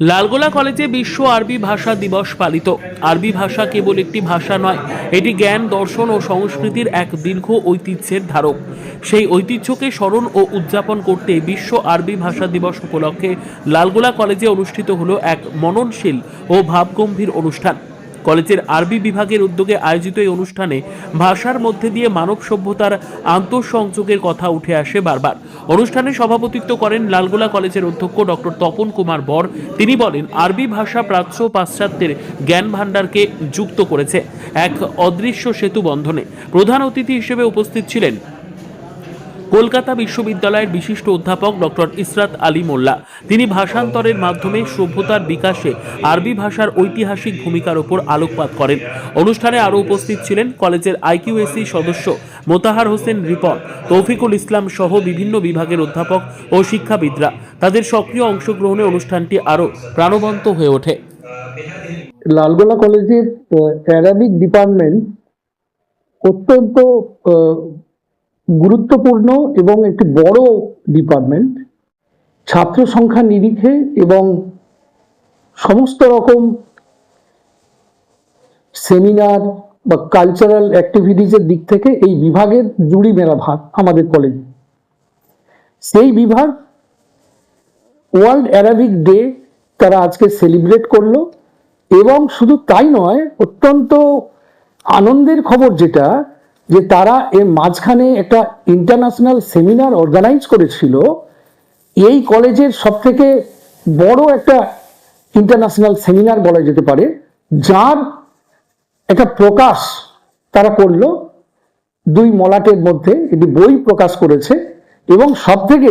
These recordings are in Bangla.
লালগোলা কলেজে বিশ্ব আরবি ভাষা দিবস পালিত। আরবি ভাষা কেবল একটি ভাষা নয়, এটি জ্ঞান, দর্শন ও সংস্কৃতির এক দীর্ঘ ঐতিহ্যের ধারক। সেই ঐতিহ্যকে স্মরণ ও উদযাপন করতে বিশ্ব আরবি ভাষা দিবস উপলক্ষে লালগোলা কলেজে অনুষ্ঠিত হলো এক মননশীল ও ভাবগম্ভীর অনুষ্ঠান। কলেজের আরবি বিভাগের উদ্যোগে আয়োজিত এই অনুষ্ঠানে ভাষার মধ্যে দিয়ে মানব সভ্যতার আন্তঃসংযোগের কথা উঠে আসে বারবার। অনুষ্ঠানে সভাপতিত্ব করেন লালগোলা কলেজের অধ্যক্ষ ডক্টর তপন কুমার বর। তিনি বলেন, আরবি ভাষা প্রাচ্য পাশ্চাত্যের জ্ঞান ভাণ্ডারকে যুক্ত করেছে এক অদৃশ্য সেতু বন্ধনে। প্রধান অতিথি হিসেবে উপস্থিত ছিলেন কলকাতা বিশ্ববিদ্যালয়ের বিশিষ্ট অধ্যাপক ডক্টর ইসরাত আলী মোল্লা। তিনি ভাষান্তরের মাধ্যমে সভ্যতার বিকাশে আরবি ভাষার ঐতিহাসিক ভূমিকার উপর আলোকপাত করেন। অনুষ্ঠানে আরও উপস্থিত ছিলেন কলেজের আইকিউএসি সদস্য মোতাহার হোসেন রিপন, তৌফিকুল ইসলাম সহ বিভিন্ন বিভাগের অধ্যাপক ও শিক্ষাবিদরা। তাদের সক্রিয় অংশগ্রহণে অনুষ্ঠানটি আরও প্রাণবন্ত হয়ে ওঠে। লালগোলা কলেজের অ্যারাবিক ডিপার্টমেন্ট অত্যন্ত গুরুত্বপূর্ণ এবং একটি বড় ডিপার্টমেন্ট ছাত্র সংখ্যা নিরিখে এবং সমস্ত রকম সেমিনার বা কালচারাল অ্যাক্টিভিটিসের দিক থেকে এই বিভাগের জুড়ি মেলা ভাগ আমাদের কলেজ সেই বিভাগ ওয়ার্ল্ড অ্যারাবিক ডে তারা আজকে সেলিব্রেট করল এবং শুধু তাই নয়, অত্যন্ত আনন্দের খবর যেটা যে তারা এর মাঝখানে একটা ইন্টারন্যাশনাল সেমিনার অর্গানাইজ করেছিল, এই কলেজের সব থেকে বড় একটা ইন্টারন্যাশনাল সেমিনার বলা যেতে পারে, যার একটা প্রকাশ তারা করল দুই মলাটের মধ্যে, একটি বই প্রকাশ করেছে, এবং সব থেকে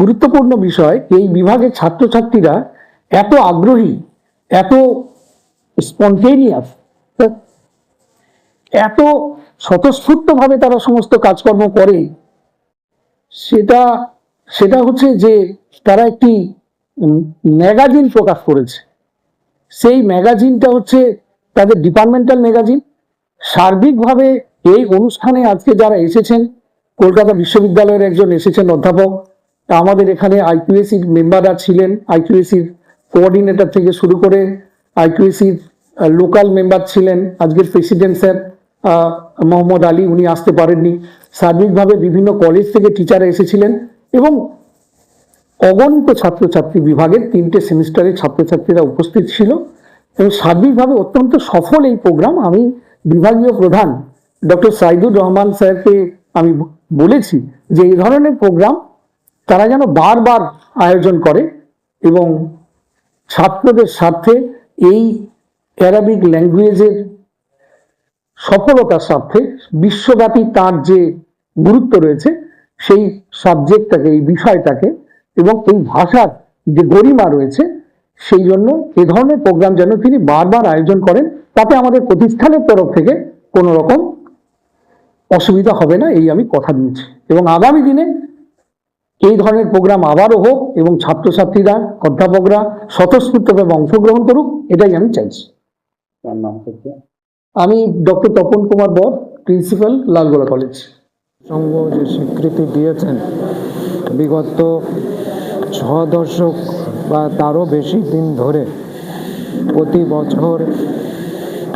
গুরুত্বপূর্ণ বিষয়, এই বিভাগের ছাত্রছাত্রীরা এত আগ্রহী, এত স্পন্টেনিয়াস এত স্বতঃস্ফূর্তভাবে তারা সমস্ত কাজকর্ম করে, সেটা সেটা হচ্ছে যে তারা একটি ম্যাগাজিন প্রকাশ করেছে। সেই ম্যাগাজিনটা হচ্ছে তাদের ডিপার্টমেন্টাল ম্যাগাজিন। সার্বিকভাবে এই অনুষ্ঠানে আজকে যারা এসেছেন, কলকাতা বিশ্ববিদ্যালয়ের একজন এসেছেন অধ্যাপক আমাদের এখানে আইকিউএসির মেম্বাররা ছিলেন, আইকিউএসির কোঅর্ডিনেটর থেকে শুরু করে আইকিউএসির লোকাল মেম্বার ছিলেন, আজকের প্রেসিডেন্ট স্যার। মোহাম্মদ আলী উনি আসতে পারেননি। সার্বিকভাবে বিভিন্ন কলেজ থেকে টিচার এসেছিলেন এবং অগণিত ছাত্রছাত্রী বিভাগের তিনটে সেমিস্টারের ছাত্রছাত্রীরা উপস্থিত ছিল এবং সার্বিকভাবে অত্যন্ত সফল এই প্রোগ্রাম আমি বিভাগীয় প্রধান ডক্টর সাইদুর রহমান স্যারকে আমি বলেছি যে এই ধরনের প্রোগ্রাম তারা যেন বারবার আয়োজন করে এবং ছাত্রদের স্বার্থে এই অ্যারাবিক ল্যাঙ্গুয়েজের সফলতার স্বার্থে বিশ্বব্যাপী তার যে গুরুত্ব রয়েছে, সেই সাবজেক্টটাকে এই বিষয়টাকে এবং এই ভাষার যে গরিমা রয়েছে, সেই জন্য এ ধরনের প্রোগ্রাম যেন তিনি বারবার আয়োজন করেন, তাতে আমাদের প্রতিষ্ঠানের তরফ থেকে কোনো রকম অসুবিধা হবে না, এই আমি কথা দিয়েছি। এবং আগামী দিনে এই ধরনের প্রোগ্রাম আবারও হোক এবং ছাত্রছাত্রীরা, অধ্যাপকরা স্বতঃস্ফূর্তভাবে অংশগ্রহণ করুক, এটাই আমি চাইছি। আমি ডক্টর তপন কুমার বর, প্রিন্সিপাল, লালগোলা কলেজ। সংঘ যে স্বীকৃতি দিয়েছেন, বিগত ছ দশক বা তারও বেশি দিন ধরে প্রতি বছর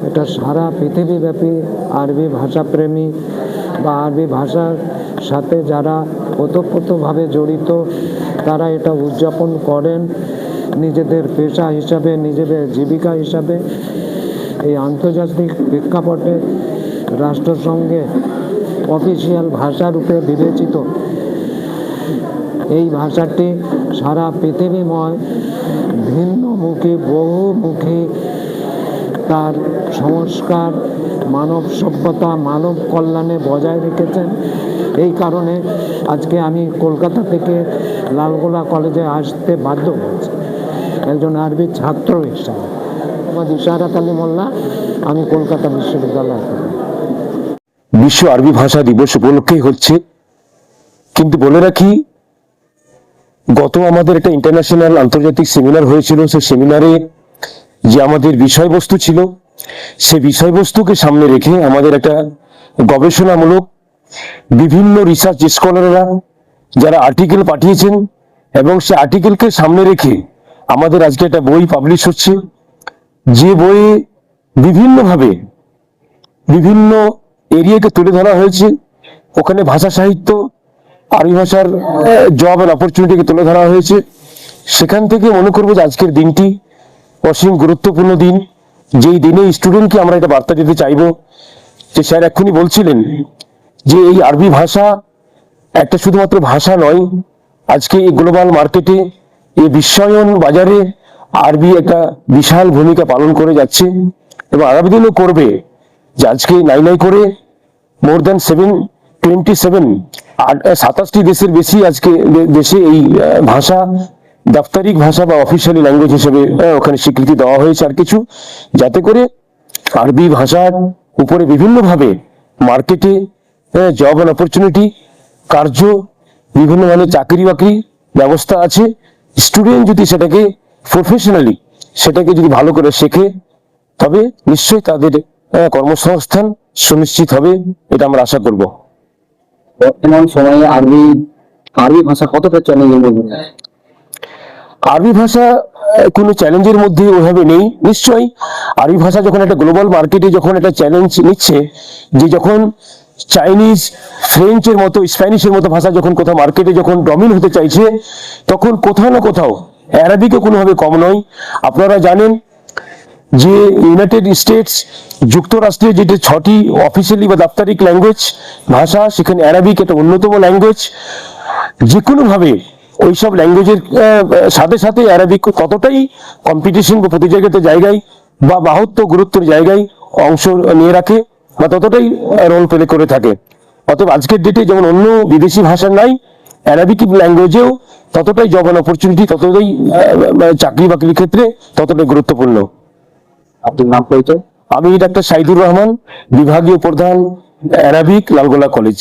এটা সারা পৃথিবীব্যাপী আরবি ভাষাপ্রেমী বা আরবি ভাষার সাথে যারা ওতপ্রোতভাবে জড়িত, তারা এটা উদযাপন করেন নিজেদের পেশা হিসাবে, নিজেদের জীবিকা হিসাবে। এই আন্তর্জাতিক প্রেক্ষাপটে রাষ্ট্রসংঘে অফিসিয়াল ভাষারূপে বিবেচিত। এই ভাষাটি সারা পৃথিবীময় ভিন্নমুখী বহুমুখী তার সংস্কার, মানব সভ্যতা, মানব কল্যাণে বজায় রেখেছেন। এই কারণে আজকে আমি কলকাতা থেকে লালগোলা কলেজে আসতে বাধ্য হয়েছি। একজন আরবি ছাত্র হিসাবে। আমার ইশারাত আলী মোল্লা, আমি কলকাতা বিশ্ববিদ্যালয় বিশ্ব আরবি ভাষা দিবস উপলক্ষে হচ্ছে। কিন্তু বলে রাখি, গত আমাদের একটা ইন্টারন্যাশনাল আন্তর্জাতিক সেমিনার হয়েছিল, সে সেমিনারে যে আমাদের বিষয়বস্তু ছিল, সে বিষয়বস্তুকে সামনে রেখে আমাদের একটা গবেষণামূলক বিভিন্ন রিসার্চ স্কলাররা যারা আর্টিকেল পাঠিয়েছেন এবং সে আর্টিকেলকে সামনে রেখে আমাদের আজকে একটা বই পাবলিশ হচ্ছে। যে বইয়ে বিভিন্নভাবে বিভিন্ন এরিয়াকে তুলে ধরা হয়েছে, ওখানে ভাষা সাহিত্য, আরবি ভাষার জব অ্যান্ড অপরচুনিটিকে তুলে ধরা হয়েছে। সেখান থেকে মনে করব যে আজকের দিনটি অসীম গুরুত্বপূর্ণ দিন। যেই দিনে স্টুডেন্টকে আমরা একটা বার্তা দিতে চাইব, যে স্যার এক্ষুনি বলছিলেন যে এই আরবি ভাষা একটা শুধুমাত্র ভাষা নয়, আজকে এই গ্লোবাল মার্কেটে এই বিশ্বায়ন বাজারে আরবি একটা বিশাল ভূমিকা পালন করে যাচ্ছে এবং আগামী দিনও করবে। যে আজকে নাই নাই করে more than seven twenty seven সাতাশটি দেশের বেশি আজকে দেশে এই ভাষা, দাপ্তরিক ভাষা বা অফিসিয়ালি ল্যাঙ্গুয়েজ হিসেবে ওখানে স্বীকৃতি দেওয়া হয়েছে আর কিছু। যাতে করে আরবি ভাষার উপরে বিভিন্নভাবে মার্কেটে জব অ্যান্ড অপরচুনিটি কার্য বিভিন্ন ধরনের চাকরি বাকরি ব্যবস্থা আছে। স্টুডেন্ট যদি সেটাকে প্রফেশনালি সেটাকে যদি ভালো করে শেখে তবে নিশ্চয়ই তাদের কর্মসংস্থান সুনিশ্চিত হবে এটা আমরা আশা করব বর্তমান সময়ে আরবি আরবি ভাষা কতটা চ্যালেঞ্জের মধ্যে? আরবি ভাষা কোনো চ্যালেঞ্জের মধ্যে ওইভাবে নেই নিশ্চয়ই আরবি ভাষা যখন একটা গ্লোবাল মার্কেটে যখন একটা চ্যালেঞ্জ নিচ্ছে যে যখন চাইনিজ ফ্রেঞ্চের মতো স্প্যানিশের মতো ভাষা যখন কোথাও মার্কেটে যখন ডমিন হতে চাইছে তখন কোথাও না কোথাও অ্যারাবিকও কোনোভাবে কম নয়। আপনারা জানেন যে ইউনাইটেড স্টেটস যুক্তরাষ্ট্রের যেটা ছটি অফিসিয়ালি বা দাপ্তরিক ল্যাঙ্গুয়েজ ভাষা, সেখানে অ্যারাবিক একটা অন্যতম ল্যাঙ্গুয়েজ যে কোনোভাবে ওইসব ল্যাঙ্গুয়েজের সাথে সাথে অ্যারাবিক ততটাই কম্পিটিশন বা প্রতিযোগিতার জায়গায় বা বাহত্ব গুরুত্বের জায়গায় অংশ নিয়ে রাখে বা ততটাই রোল প্লে করে থাকে। অতএব আজকের ডেটে যেমন অন্য বিদেশি ভাষা নাই অ্যারাবিক ল্যাঙ্গুয়েজেও ততটাই জব অপরচুনিটি ততটাই আহ, চাকরি বাকরির ক্ষেত্রে ততটাই গুরুত্বপূর্ণ। আপনার নাম পরিচয় আমি ডাক্তার সাইদুর রহমান বিভাগীয় প্রধান অ্যারাবিক লালগোলা কলেজ